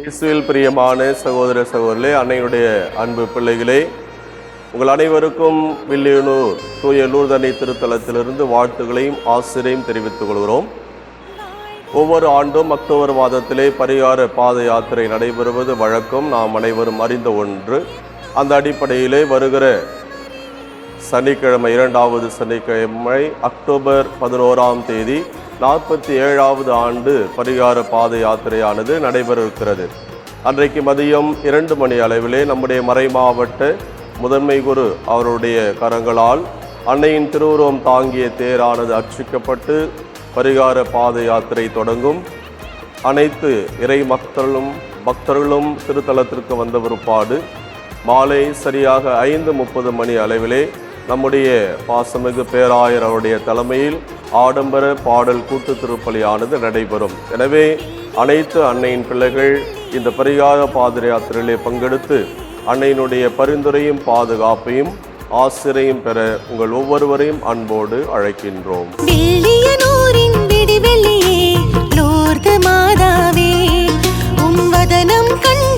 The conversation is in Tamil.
இயேசுவில் பிரியமான சகோதர சகோதரே அன்னையுடைய அன்பு பிள்ளைகளே உங்கள் அனைவருக்கும் வில்லியனூர் தூய நூர்தனை திருத்தலத்திலிருந்து வாழ்த்துகளையும் ஆசிரியம் தெரிவித்துக் கொள்கிறோம். ஒவ்வொரு ஆண்டும் அக்டோபர் மாதத்திலே பரிகார பாத யாத்திரை நடைபெறுவது வழக்கம். நாம் அனைவரும் அறிந்த ஒன்று. அந்த அடிப்படையிலே வருகிற சனிக்கிழமை இரண்டாவது சனிக்கிழமை அக்டோபர் பதினோராம் தேதி நாற்பத்தி ஏழாவது ஆண்டு பரிகார பாத யாத்திரையானது நடைபெற இருக்கிறது அன்றைக்கு மதியம் இரண்டு மணி அளவிலே நம்முடைய மறைமாவட்ட முதன்மை குரு அவருடைய கரங்களால் அன்னையின் திருவுருவம் தாங்கிய தேரானது அர்ச்சிக்கப்பட்டு பரிகார பாத யாத்திரை தொடங்கும். அனைத்து இறை மக்களும் பக்தர்களும் திருத்தலத்திற்கு வந்த பிற்பாடு மாலை சரியாக ஐந்து முப்பது மணி அளவிலே நம்முடைய பாசமிகு பேராயர் அவருடைய தலைமையில் ஆடம்பர பாடல் கூட்டு திருப்பலியானது நடைபெறும். எனவே அனைத்து அன்னையின் பிள்ளைகள் இந்த பரிகார பாத யாத்திரையிலே பங்கெடுத்து அன்னையினுடைய பரிந்துரையும் பாதுகாப்பையும் ஆசிரியையும் பெற உங்கள் ஒவ்வொருவரையும் அன்போடு அழைக்கின்றோம். மாதாவே உம் வதனம் கண்டு